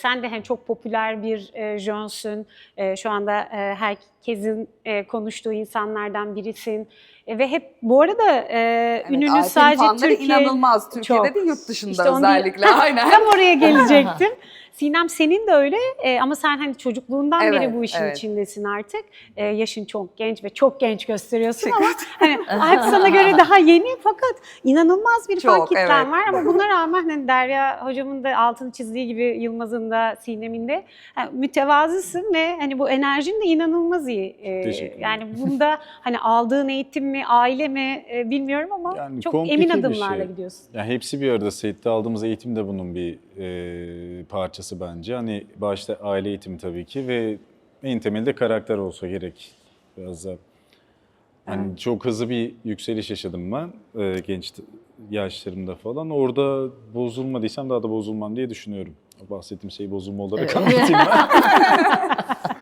Sen de hani çok popüler bir e, jönsün. E, şu anda e, herkesin e, konuştuğu insanlardan birisin. E, ve hep bu arada e, Evet, Ayten sadece Türkiye... inanılmaz. Türkiye'de Çok. de yurt dışında İşte onu- özellikle. Aynen. Tam oraya gelecektim. Sinem senin de öyle e, ama sen hani çocukluğundan beri Evet, bu işin evet. içindesin artık. E, yaşın çok genç ve çok genç gösteriyorsun ama hani hayat sana göre daha yeni fakat inanılmaz bir Çok, kitlen evet. var ama buna rağmen hani Derya hocamın da altını çizdiği gibi Yılmaz'ın da Sinem'in de yani mütevazısın ve hani bu enerjin de inanılmaz iyi. E, Teşekkür ederim. yani bunda hani aldığın eğitim mi, aile mi e, bilmiyorum ama Yani çok komplike emin bir adımlarla şey. gidiyorsun. Ya hepsi bir arada sette aldığımız eğitim de bunun bir e, parçası bence. Hani başta aile eğitimi tabii ki ve en temelde karakter olsa gerek biraz da. Hani çok hızlı bir yükseliş yaşadım ben e, genç yaşlarımda falan. Orada bozulmadıysam daha da bozulmam diye düşünüyorum. Bahsettiğim şey bozulma olarak Evet. anlatayım.